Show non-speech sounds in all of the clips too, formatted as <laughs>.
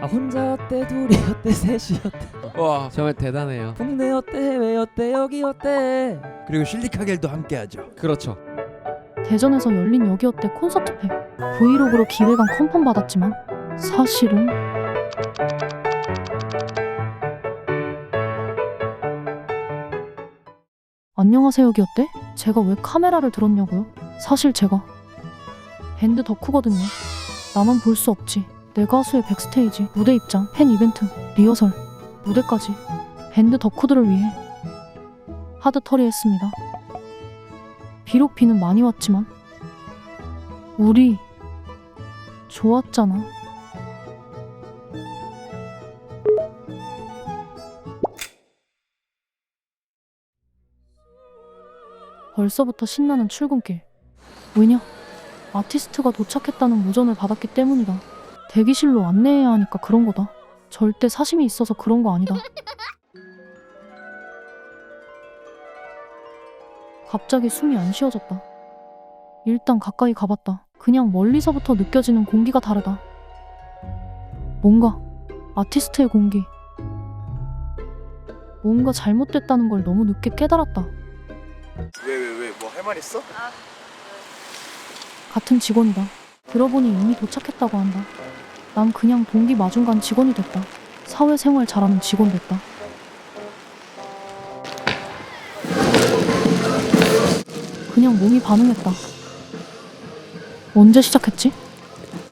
아 혼자였대 둘이었대 셋이었대 와 정말 대단해요. 국내였대 해외였대 여기였대 그리고 실리카겔도 함께하죠. 그렇죠. 대전에서 열린 여기 어때 콘서트 팩 브이로그로 기획안 컨펌 받았지만 사실은 안녕하세요 여기 어때? 제가 왜 카메라를 들었냐고요? 사실 제가 밴드 덕후거든요 나만 볼 수 없지 내 가수의 백스테이지 무대 입장 팬 이벤트 리허설 무대까지 밴드 덕후들을 위해 하드터리 했습니다 비록 비는 많이 왔지만 우리 좋았잖아. 벌써부터 신나는 출근길. 왜냐? 아티스트가 도착했다는 무전을 받았기 때문이다. 대기실로 안내해야 하니까 그런 거다. 절대 사심이 있어서 그런 거 아니다. 갑자기 숨이 안 쉬어졌다. 일단 가까이 가봤다. 그냥 멀리서부터 느껴지는 공기가 다르다. 뭔가 아티스트의 공기. 뭔가 잘못됐다는 걸 너무 늦게 깨달았다. 왜 왜 왜 뭐 할 말 있어? 같은 직원이다. 들어보니 이미 도착했다고 한다. 난 그냥 동기 마중간 직원이 됐다. 사회생활 잘하는 직원 됐다. 그냥 몸이 반응했다. 언제 시작했지?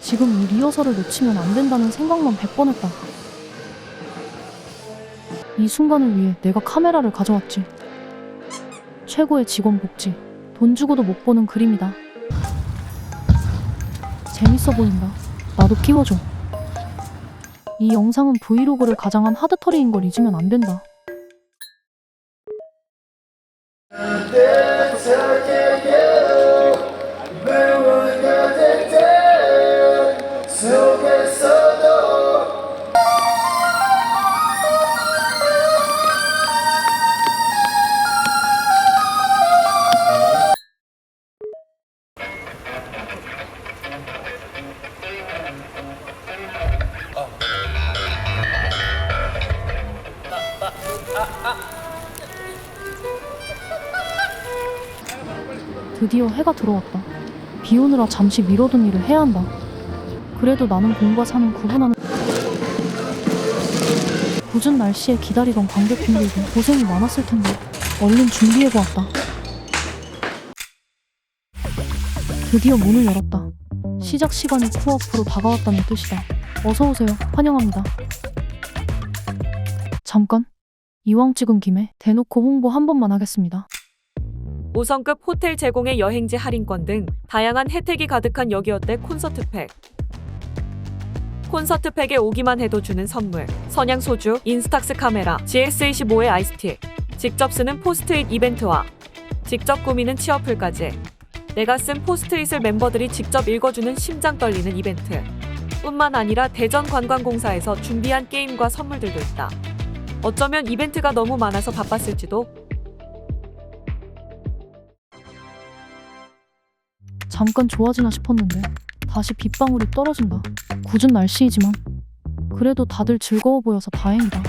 지금 이 리허설을 놓치면 안 된다는 생각만 100번 했다. 이 순간을 위해 내가 카메라를 가져왔지. 최고의 직원 복지. 돈 주고도 못 보는 그림이다. 재밌어 보인다. 나도 끼워줘. 이 영상은 브이로그를 가장한 하드터리인 걸 잊으면 안 된다. 드디어 해가 들어왔다. 비 오느라 잠시 미뤄둔 일을 해야 한다. 그래도 나는 공과 사는 구분하는 굳은 날씨에 기다리던 관객분들도 고생이 많았을 텐데 얼른 준비해 보았다. 드디어 문을 열었다. 시작 시간이 코앞으로 다가왔다는 뜻이다. 어서 오세요. 환영합니다. 잠깐. 이왕 찍은 김에 대놓고 홍보 한 번만 하겠습니다. 5성급 호텔 제공의 여행지 할인권 등 다양한 혜택이 가득한 여기어때 콘서트팩. 콘서트팩에 오기만 해도 주는 선물. 선양 소주, 인스탁스 카메라, GS25의 아이스티. 직접 쓰는 포스트잇 이벤트와 직접 꾸미는 치어풀까지. 내가 쓴 포스트잇을 멤버들이 직접 읽어주는 심장 떨리는 이벤트. 뿐만 아니라 대전 관광공사에서 준비한 게임과 선물들도 있다. 어쩌면 이벤트가 너무 많아서 바빴을지도 잠깐 좋아지나 싶었는데 다시 빗방울이 떨어진다. 굳은 날씨이지만 그래도 다들 즐거워 보여서 다행이다.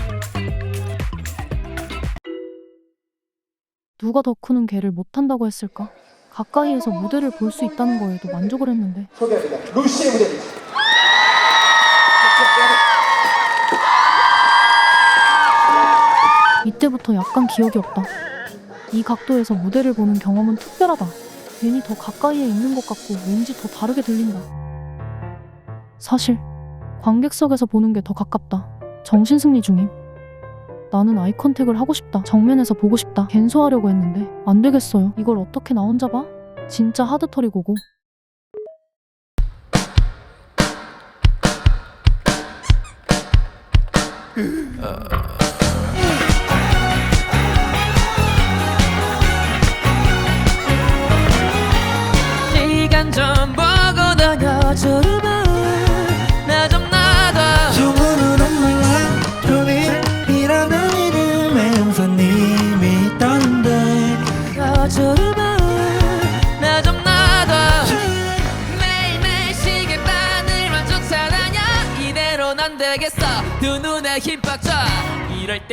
누가 덕후는 개를 못한다고 했을까? 가까이에서 무대를 볼 수 있다는 거에도 만족을 했는데 소개합니다. 루시의 무대입니다. 이때부터 약간 기억이 없다. 이 각도에서 무대를 보는 경험은 특별하다. 괜히 더 가까이에 있는 것 같고 왠지 더 다르게 들린다. 사실 관객석에서 보는 게 더 가깝다. 정신승리 중임. 나는 아이 컨택을 하고 싶다. 정면에서 보고 싶다. 갠소하려고 했는데 안 되겠어요. 이걸 어떻게 나 혼자 봐? 진짜 하드터리 고고.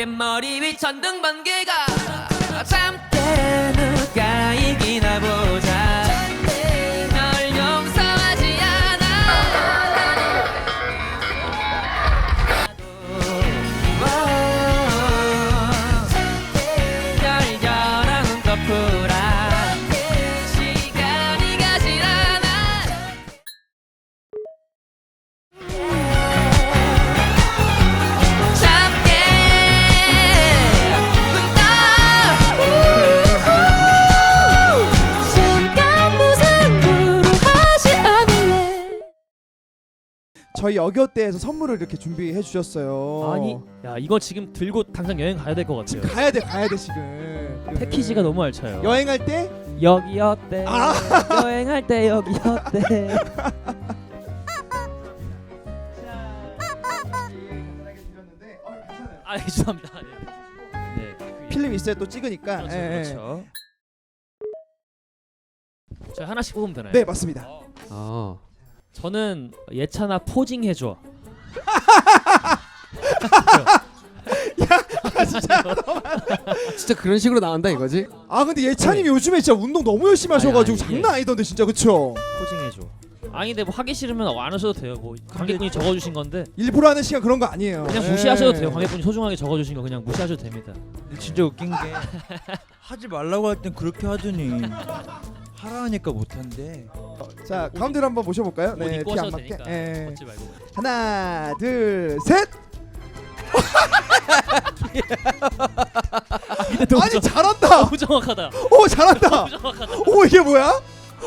땐 머리 위 천둥 번개가 저희 여교대에서 선물을 이렇게 준비해 주셨어요. 아니 야 이거 지금 들고 당장 여행 가야 될 것 같아요 가야 돼 가야 돼 지금. 그 패키지가 너무 알차요 여행할 때 여기 어때 아. <laughs> 여행할 때 여기 어때 아 죄송합니다 네, 네. 필름 있어야 또 찍으니까. 그렇죠 예, 예. 그렇죠 저 하나씩 뽑으면 되나요? 네 맞습니다. 어. 저는 예찬아 포징 해줘. <laughs> <laughs> 진짜. 그런 식으로 나온다 이거지? 아 근데 예찬님이 요즘에 진짜 운동 너무 열심히 하셔가지고 아니, 아니, 장난 아니던데 진짜. 그쵸? 포징 해줘. 아니 근데 뭐 하기 싫으면 안 하셔도 돼요. 뭐 관객분이 적어주신 건데. 일부러 하는 시간 그런 거 아니에요. 그냥 예. 무시하셔도 돼요. 관객분이 소중하게 적어주신 거 그냥 무시하셔도 됩니다. 진짜 웃긴 게 <laughs> 하지 말라고 할 땐 그렇게 하더니 하라 하니까 못 한대. 자 가운데로 한번 모셔볼까요? 옷 네, 입고 피안 하셔도 맞게. 되니까 예. 걷지 말고 하나, 둘, 셋. 아니 잘한다. 너무 정확하다 오 잘한다. 너무 정확하다 오 이게 뭐야?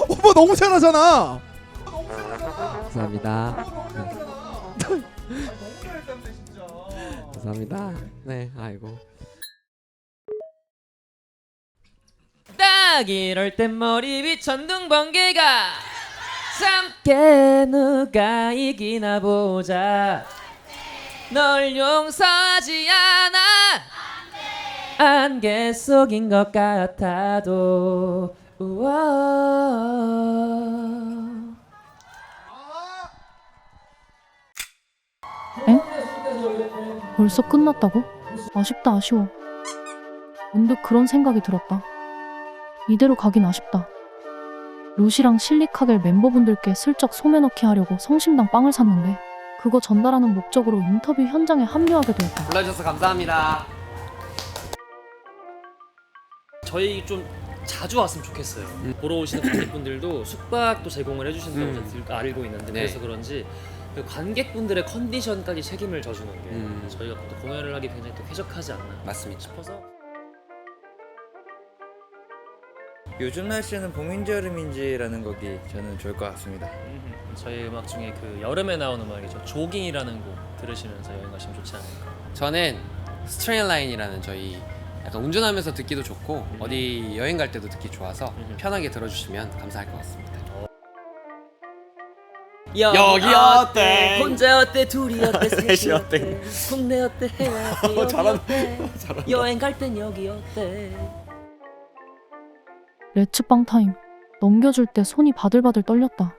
오빠 너무 잘하잖아. 감사합니다. 감사합니다. 네, 아이고. 이럴 땐 머리 위 천둥 번개가 참게 누가 이기나 보자 널 용서하지 않아 안개 속인 것 같아도 우와 벌써 끝났다고? 아쉽다 아쉬워. 문득 그런 생각이 들었다. 이대로 가긴 아쉽다. 루시랑 실리카겔 멤버분들께 슬쩍 소매 넣기 하려고 성심당 빵을 샀는데 그거 전달하는 목적으로 인터뷰 현장에 합류하게 되었다. 불러주셔서 감사합니다. 저희 좀 자주 왔으면 좋겠어요. 보러 오시는 관객분들도 <coughs> 숙박도 제공을 해주신다고 음. 제가 들- 알고 있는데 네. 그래서 그런지 그 관객분들의 컨디션까지 책임을 져주는 게 음. 저희가 또 공연을 하기 굉장히 또 쾌적하지 않나 맞습니다. 싶어서 요즘 날씨는 봄인지 여름인지라는 곡이 저는 좋을 것 같습니다. 음, 저희 음악 중에 그 여름에 나오는 음악이죠. 조깅이라는 곡 들으시면서 여행 가시면 좋지 않을까. 저는 스트레인 라인이라는 저희 약간 운전하면서 듣기도 좋고 어디 여행 갈 때도 듣기 좋아서 음. 편하게 들어주시면 감사할 것 같습니다. 여기, 어때? 혼자 어때 둘이 어때 <laughs> 셋이 어때? 국내 어때 해외 <laughs> 어때 여기 어때 <laughs> 여행 갈 땐 여기 어때 레츠빵 타임. 넘겨줄 때 손이 바들바들 떨렸다.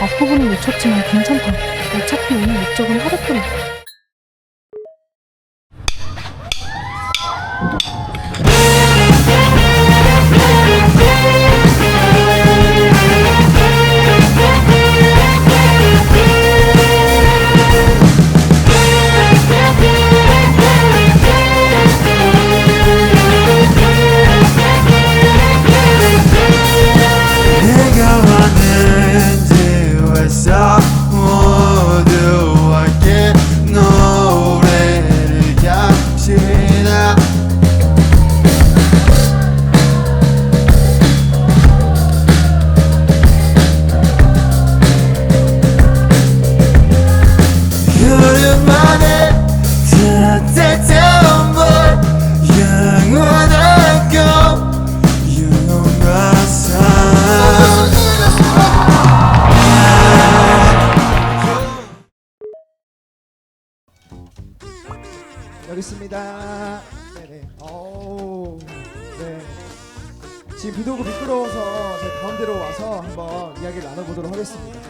앞부분을 놓쳤지만 괜찮다. 어차피 오늘 목적은 하드풀이. 내 여기 있습니다. 네네. 오, 네. 지금 비도 오고 미끄러워서 제 가운데로 와서 한번 이야기를 나눠보도록 하겠습니다.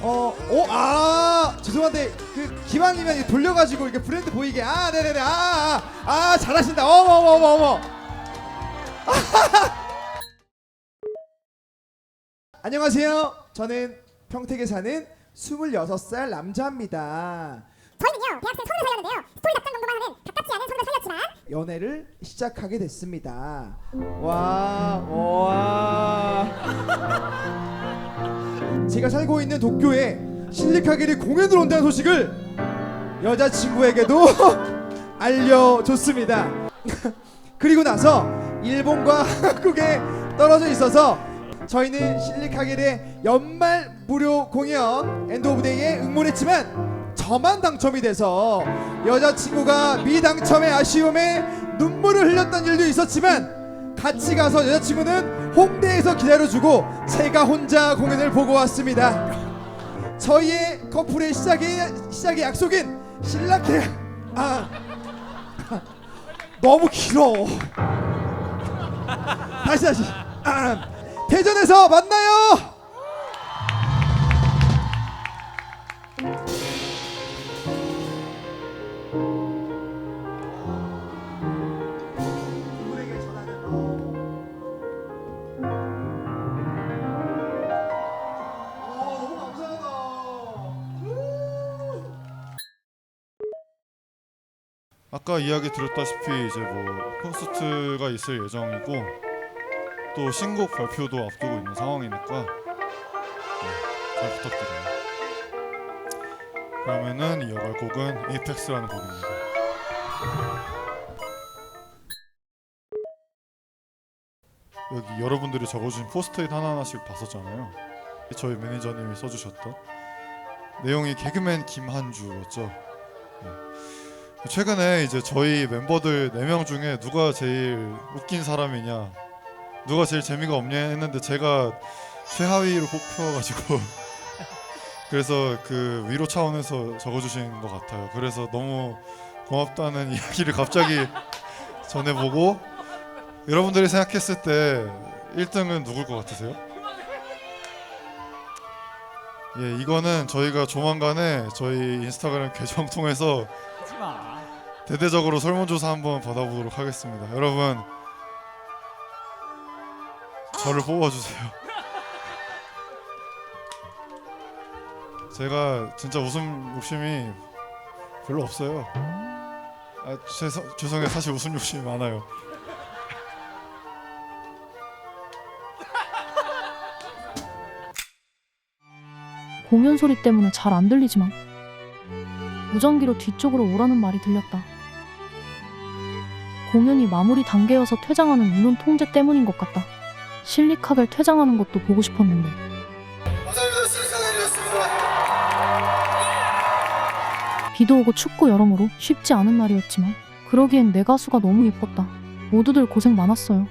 어, 오, 아, 죄송한데 그 기왕이면 돌려가지고 이렇게 브랜드 보이게. 아, 네네네. 아, 아, 아 잘하신다. 어머, 어머, 어머, 어머. <laughs> 안녕하세요. 저는 평택에 사는 26살 남자입니다. 대학생 선을 살렸는데요 스토리 답장 정도만 하는 가깝지 않은 선을 살렸지만 연애를 시작하게 됐습니다. 와, 와. <laughs> 제가 살고 있는 도쿄에 실리카겔이 공연을 온다는 소식을 여자친구에게도 <laughs> 알려줬습니다. <laughs> 그리고 나서 일본과 한국에 떨어져 있어서 저희는 실리카겔의 연말 무료 공연 엔드 오브 데이에 응모했지만 저만 당첨이 돼서 여자친구가 미당첨의 아쉬움에 눈물을 흘렸던 일도 있었지만 같이 가서 여자친구는 홍대에서 기다려주고 제가 혼자 공연을 보고 왔습니다. 저희의 커플의 시작의 시작의 약속인 신라케 아 너무 길어. 다시 다시 아, 대전에서 만나요. 아까 이야기 드렸다시피 이제 뭐 콘서트가 있을 예정이고 또 신곡 발표도 앞두고 있는 상황이니까 네, 잘 부탁드려요. 그러면은 이어갈 곡은 에이펙스라는 곡입니다. 여기 여러분들이 적어주신 포스트잇 하나하나씩 봤었잖아요. 저희 매니저님이 써주셨던 내용이 개그맨 김한주였죠. 네. 최근에 이제 저희 멤버들 4명 중에 누가 제일 웃긴 사람이냐 누가 제일 재미가 없냐 했는데 제가 최하위로 뽑혀가지고 <laughs> 그래서 그 위로 차원에서 적어주신 것 같아요 그래서 너무 고맙다는 <laughs> 이야기를 갑자기 전해보고 여러분들이 생각했을 때 1등은 누굴 것 같으세요? 예 이거는 저희가 조만간에 저희 인스타그램 <laughs> 계정 통해서 대대적으로 설문조사 한번 받아보도록 하겠습니다. 여러분 저를 뽑아주세요. <laughs> 제가 진짜 웃음 욕심이 별로 없어요. 아, 죄송, 죄송해요. 사실 웃음 욕심이 많아요. 공연 소리 때문에 잘 안 들리지만 무전기로 뒤쪽으로 오라는 말이 들렸다. 공연이 마무리 단계여서 퇴장하는 인원 통제 때문인 것 같다. 실리카겔 퇴장하는 것도 보고 싶었는데 감사합니다. 실리카겔이었습니다. 비도 오고 춥고 여러모로 쉽지 않은 날이었지만 그러기엔 내 가수가 너무 예뻤다. 모두들 고생 많았어요.